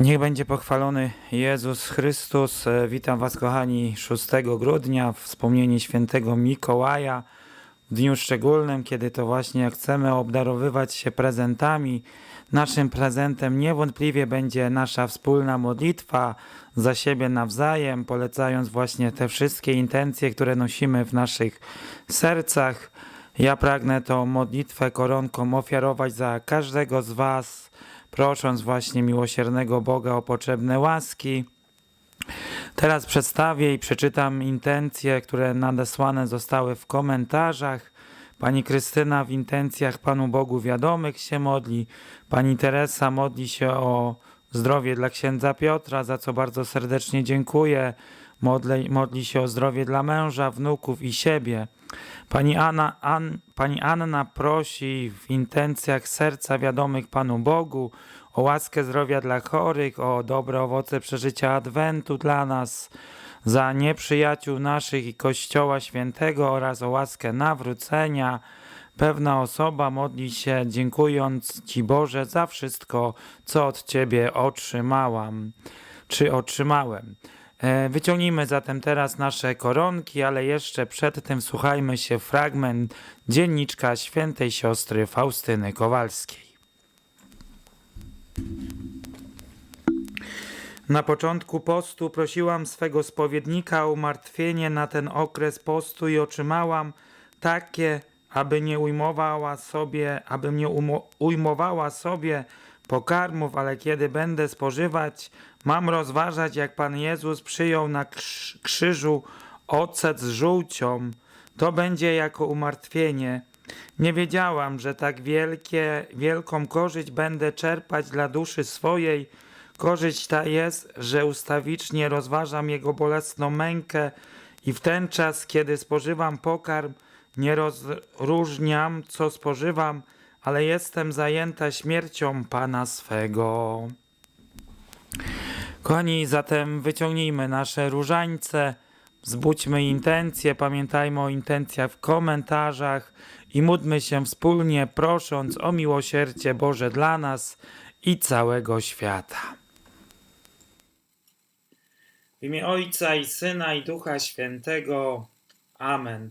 Niech będzie pochwalony Jezus Chrystus. E, Witam Was, kochani, 6 grudnia, wspomnienie świętego Mikołaja, w dniu szczególnym, kiedy to właśnie chcemy obdarowywać się prezentami. Naszym prezentem niewątpliwie będzie nasza wspólna modlitwa za siebie nawzajem, polecając właśnie te wszystkie intencje, które nosimy w naszych sercach. Ja pragnę tą modlitwę koronką ofiarować za każdego z Was prosząc właśnie miłosiernego Boga o potrzebne łaski. Teraz przedstawię i przeczytam intencje, które nadesłane zostały w komentarzach. Pani Krystyna w intencjach Panu Bogu wiadomych się modli. Pani Teresa modli się o zdrowie dla księdza Piotra, za co bardzo serdecznie dziękuję. Modli, modli się o zdrowie dla męża, wnuków i siebie. Pani Anna, An, Pani Anna prosi w intencjach serca wiadomych Panu Bogu o łaskę zdrowia dla chorych, o dobre owoce przeżycia Adwentu dla nas, za nieprzyjaciół naszych i Kościoła Świętego oraz o łaskę nawrócenia. Pewna osoba modli się, dziękując Ci Boże za wszystko, co od Ciebie otrzymałam, czy otrzymałem. E, Wyciągnijmy zatem teraz nasze koronki, ale jeszcze przed tym słuchajmy się fragment dzienniczka świętej siostry Faustyny Kowalskiej. Na początku postu prosiłam swego spowiednika o umartwienie na ten okres postu i otrzymałam takie, aby nie ujmowała sobie, aby nie umo- ujmowała sobie pokarmów, ale kiedy będę spożywać, mam rozważać, jak Pan Jezus przyjął na krz- krzyżu ocet z żółcią. To będzie jako umartwienie. Nie wiedziałam, że tak wielkie, wielką korzyść będę czerpać dla duszy swojej. Korzyść ta jest, że ustawicznie rozważam Jego bolesną mękę i w ten czas, kiedy spożywam pokarm, Nie rozróżniam, co spożywam, ale jestem zajęta śmiercią Pana swego. Kochani, zatem wyciągnijmy nasze różańce, wzbudźmy intencje, pamiętajmy o intencjach w komentarzach i módlmy się wspólnie, prosząc o miłosierdzie Boże dla nas i całego świata. W imię Ojca i Syna i Ducha Świętego. Amen.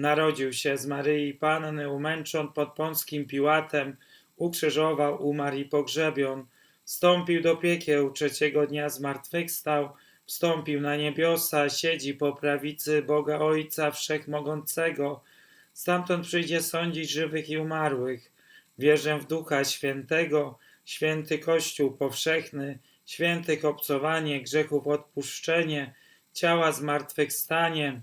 narodził się z Maryi Panny, umęczon pod Pąskim Piłatem, ukrzyżował, umarł i pogrzebion, wstąpił do piekieł, trzeciego dnia zmartwychwstał, wstąpił na niebiosa, siedzi po prawicy Boga Ojca Wszechmogącego, stamtąd przyjdzie sądzić żywych i umarłych. Wierzę w Ducha Świętego, święty Kościół powszechny, świętych obcowanie, grzechów odpuszczenie, ciała zmartwychwstanie,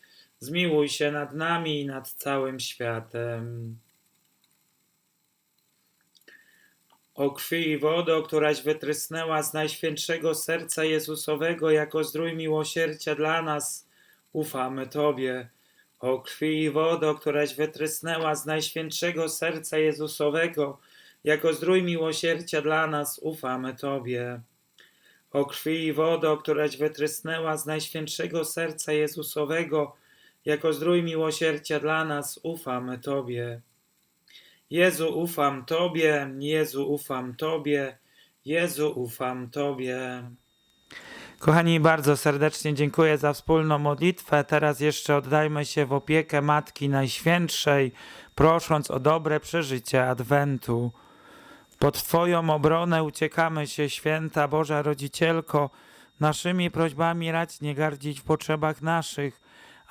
zmiłuj się nad nami i nad całym światem. O krwi i wodo, któraś wytrysnęła z najświętszego serca Jezusowego jako zdrój miłosierdzia dla nas, ufamy Tobie. O krwi i wodo, któraś wytrysnęła z najświętszego serca Jezusowego jako zdrój miłosierdzia dla nas, ufamy Tobie. O krwi i wodo, któraś wytrysnęła z najświętszego serca Jezusowego jako zdrój miłosierdzia dla nas, ufamy Tobie. Jezu, ufam Tobie, Jezu, ufam Tobie, Jezu, ufam Tobie. Kochani, bardzo serdecznie dziękuję za wspólną modlitwę. Teraz jeszcze oddajmy się w opiekę Matki Najświętszej, prosząc o dobre przeżycie Adwentu. Pod Twoją obronę uciekamy się, święta Boża Rodzicielko, naszymi prośbami rać nie gardzić w potrzebach naszych,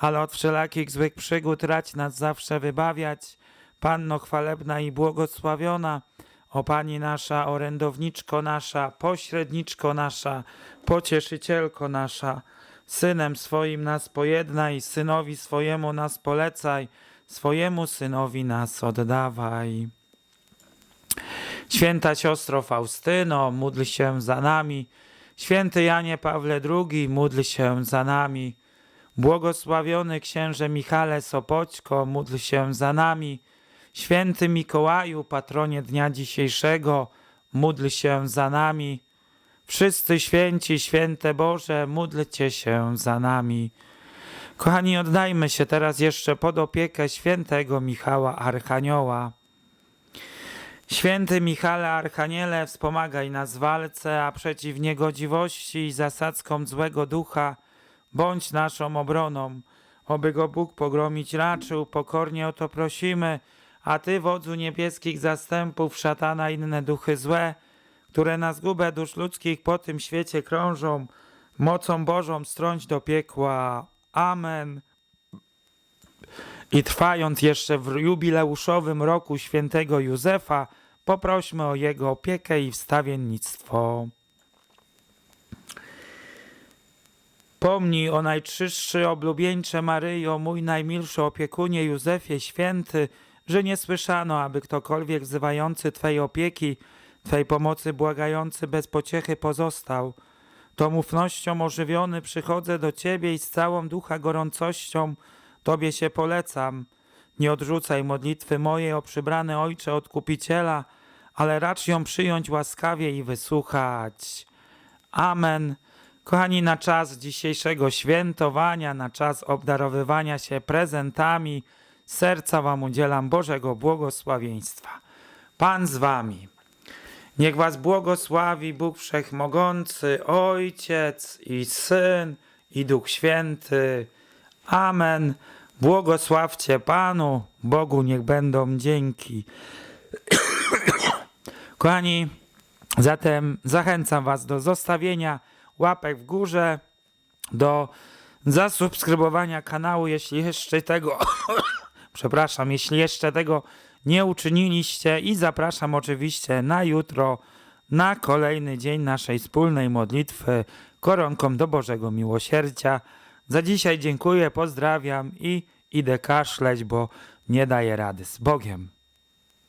ale od wszelakich złych przygód rać nas zawsze wybawiać. Panno chwalebna i błogosławiona, o Pani nasza, orędowniczko nasza, pośredniczko nasza, pocieszycielko nasza, Synem swoim nas pojednaj, Synowi swojemu nas polecaj, swojemu Synowi nas oddawaj. Święta siostro Faustyno, módl się za nami. Święty Janie Pawle II, módl się za nami. Błogosławiony księże Michale Sopoćko, módl się za nami. Święty Mikołaju, patronie dnia dzisiejszego, módl się za nami. Wszyscy święci, święte Boże, módlcie się za nami. Kochani, oddajmy się teraz jeszcze pod opiekę świętego Michała Archanioła. Święty Michale Archaniele, wspomagaj nas w walce, a przeciw niegodziwości i zasadzkom złego ducha bądź naszą obroną. Oby go Bóg pogromić raczył, pokornie o to prosimy, a Ty, wodzu niebieskich zastępów, szatana inne duchy złe, które na zgubę dusz ludzkich po tym świecie krążą, mocą Bożą strąć do piekła. Amen. I trwając jeszcze w jubileuszowym roku świętego Józefa, poprośmy o jego opiekę i wstawiennictwo. Pomnij o najczystszy oblubieńcze Maryjo, mój najmilszy opiekunie Józefie święty, że nie słyszano, aby ktokolwiek wzywający Twej opieki, Twej pomocy błagający bez pociechy pozostał. Tą ufnością ożywiony przychodzę do Ciebie i z całą ducha gorącością Tobie się polecam. Nie odrzucaj modlitwy mojej o przybrany Ojcze Odkupiciela, ale racz ją przyjąć łaskawie i wysłuchać. Amen. Kochani, na czas dzisiejszego świętowania, na czas obdarowywania się prezentami, serca Wam udzielam Bożego błogosławieństwa. Pan z Wami. Niech Was błogosławi Bóg Wszechmogący, Ojciec i Syn i Duch Święty. Amen. Błogosławcie Panu, Bogu niech będą dzięki. Kochani, zatem zachęcam Was do zostawienia łapek w górze, do zasubskrybowania kanału, jeśli jeszcze tego, przepraszam, jeśli jeszcze tego nie uczyniliście i zapraszam oczywiście na jutro, na kolejny dzień naszej wspólnej modlitwy koronką do Bożego Miłosierdzia. Za dzisiaj dziękuję, pozdrawiam i idę kaszleć, bo nie daję rady. Z Bogiem.